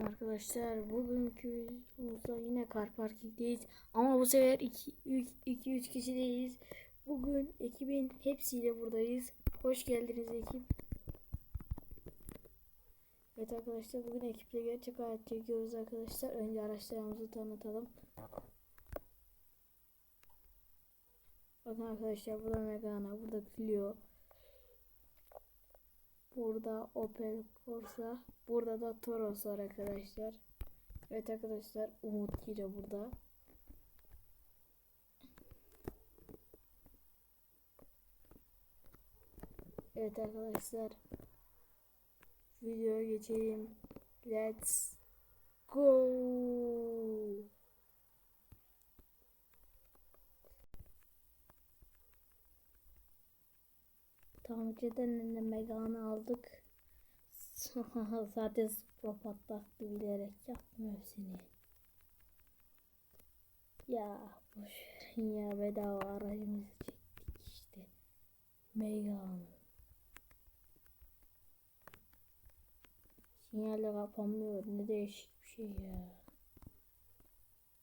Selamünaleyküm arkadaşlar. Bugünkü videomuzda yine kar parkingdeyiz. Ama bu sefer 2-3 kişideyiz. Bugün ekibin hepsiyle buradayız. Hoş geldiniz ekip. Evet arkadaşlar bugün ekiple gerçek hayat çekiyoruz arkadaşlar. Önce araçlarımızı tanıtalım. Bakın arkadaşlar burada Megane, burada Clio. Burada Opel Corsa. Burada da Toros var arkadaşlar. Evet arkadaşlar Umut yine burada. Evet arkadaşlar. Videoya geçelim. Let's go. Tamirciden de Megan'ı aldık. Zaten Supra patlattı bilerek yapmıyor seni. Ya boş ya bedava aracımızı çektik işte. Megan. Sinyalle kapanmıyor. Ne değişik bir şey ya.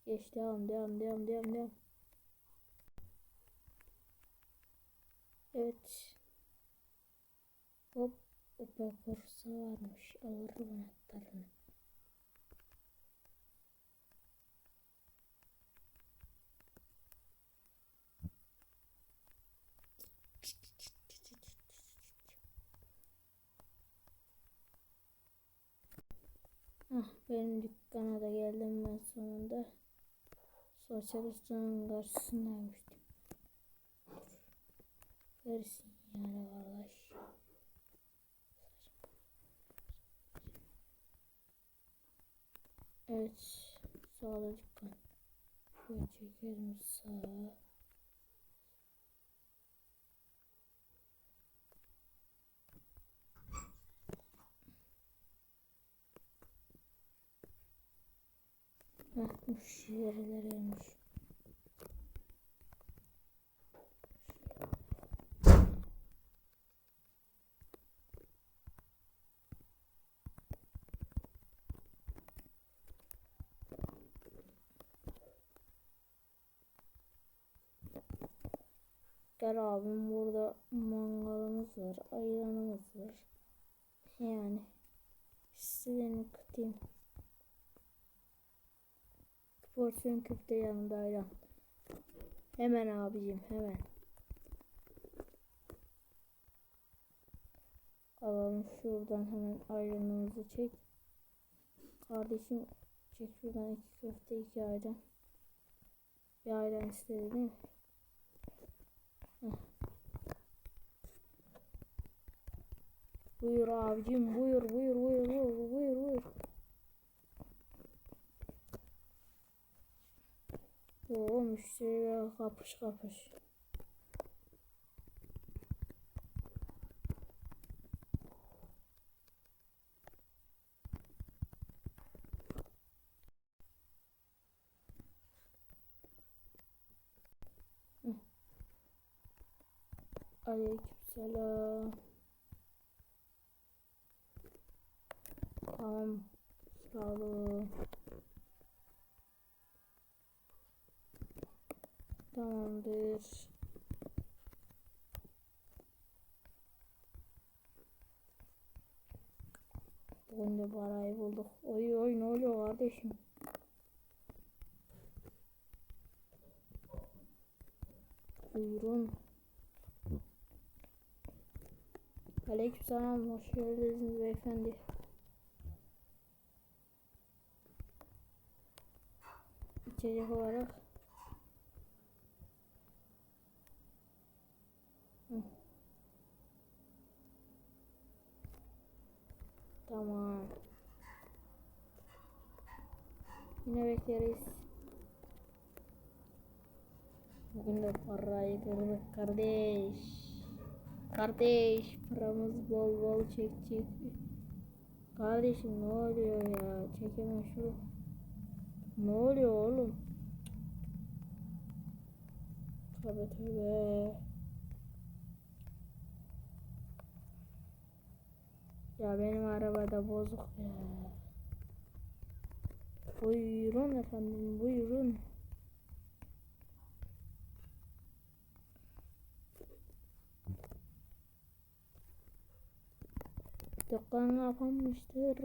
Geç devam devam devam devam devam. Evet. Hop. Opel Corsa varmış. Alırım anahtarını. Ah, benim dükkana da geldim ben sonunda. Sosyal ustanın karşısındaymıştım. Versin yani kardeş. Evet. Sağda dükkan. Şöyle çekelim sağa. Heh, müşteriler gelmiş. Gel abim burada mangalımız var, ayranımız var. Yani sizden kıtayım. Porsiyon köfte yanında ayran. Hemen abicim hemen. Alalım şuradan hemen ayranımızı çek. Kardeşim çek şuradan iki köfte iki ayran. Bir ayran istedi değil mi? Buyur abicim buyur buyur buyur buyur buyur buyur. Oo müşteriler kapış kapış. Aleykümselam. Tamam. Sağ olun. Tamamdır. Bugün de parayı bulduk. Oy oy ne oluyor kardeşim? Buyurun. Aleykümselam hoş geldiniz beyefendi. İçecek olarak. Tamam. Yine bekleriz. Bugün de parayı kırdık kardeş. Kardeş paramız bol bol çek çek. Kardeşim ne oluyor ya? Çekemem şunu. Ne oluyor oğlum? Tövbe tövbe. Ya benim arabada bozuk ya. Buyurun efendim buyurun. Dükkan kapanmıştır.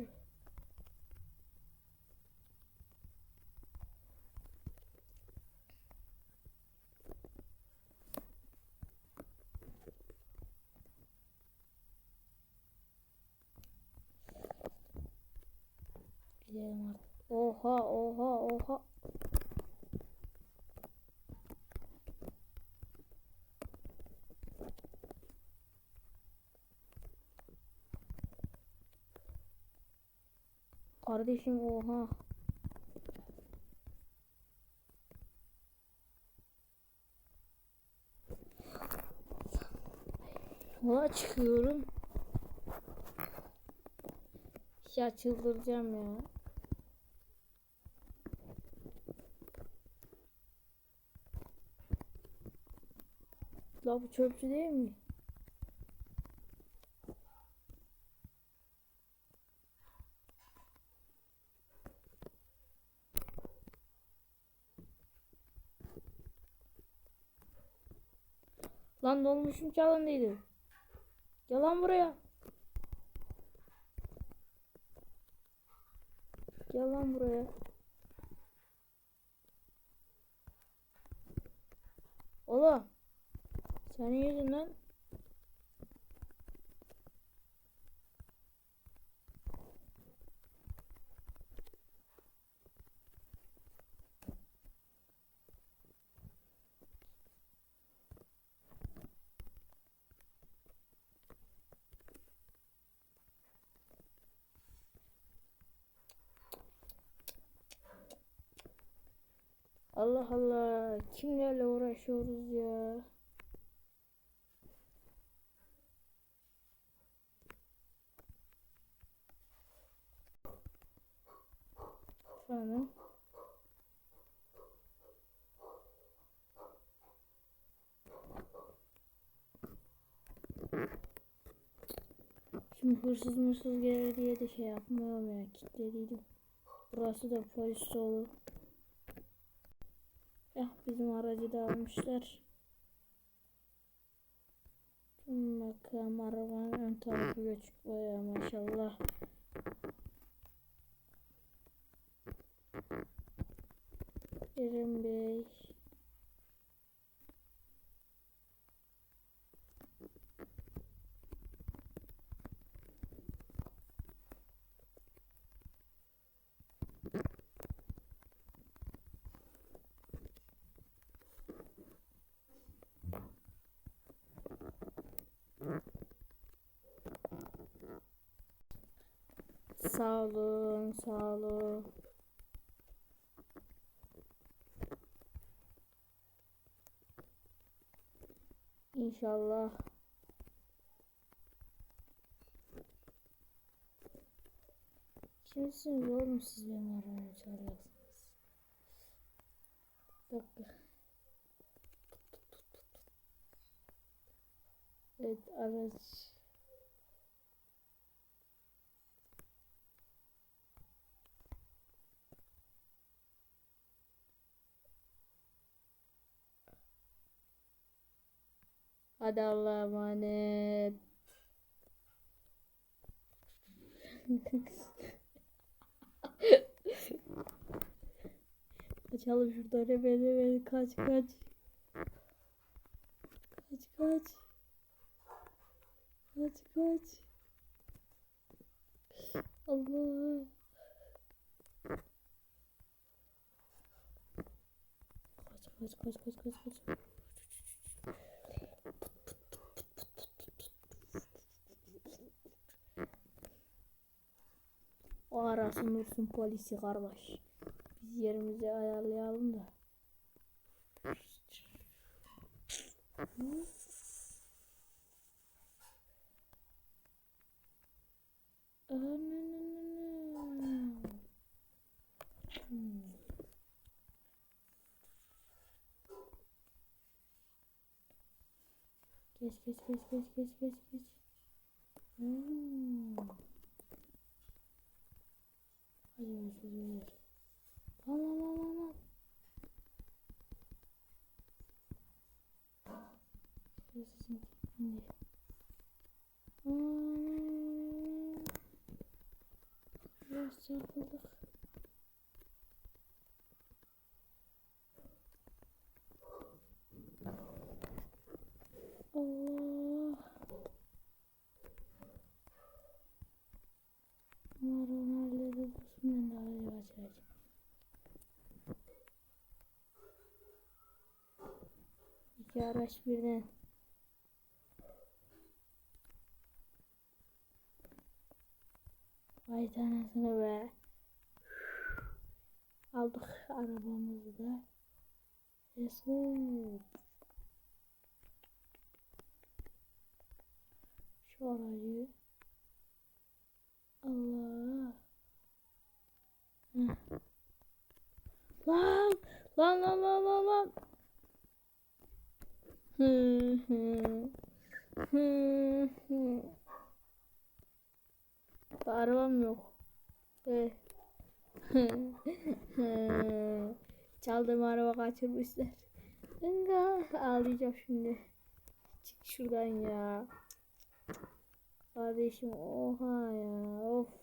Gidelim artık. Oha oha oha. Kardeşim oha. Yola çıkıyorum. Ya çıldıracağım ya. La bu çöpçü değil mi? Lan dolmuşum çalındıydı. Gel lan buraya. Gel lan buraya. Oğlum. Senin yüzünden Allah Allah kimlerle uğraşıyoruz ya. Efendim. Şimdi hırsız mırsız gelir diye de şey yapmıyorum ya kilitlediydim. Burası da polis dolu. Ya bizim aracı da almışlar. Bakalım arabanın ön tarafı göçük baya maşallah. Kerim Bey. Sağ olun, sağ olun. İnşallah. Kimsiniz oğlum siz benim aramı çağırıyorsunuz? Dakika. Evet araç. Hadi Allah'a emanet. Kaçalım şuradan hemen hemen kaç kaç. Kaç kaç. Kaç kaç. Allah. Kaç kaç kaç kaç kaç kaç. Arasın dursun polisi kardeş. Biz yerimizi ayarlayalım da. Hmm. Geç geç geç geç geç geç geç. Hmm. Hadi görüşürüz. Lan lan lan lan lan. Şurası şimdi. Şimdi. Biraz çarpıldık. Allah. Umarım halleder dursun ben daha yavaş yavaş. İki araç birden. Vay tanesine be. Aldık arabamızı da. Resul. Şu aracı. Allah. Lan lan lan lan. Hı hı. Hı hı. Arabam yok. Çaldığım araba kaçırmışlar. Ağlayacağım şimdi. Çık şuradan ya. Kardeşim oha ya. Of.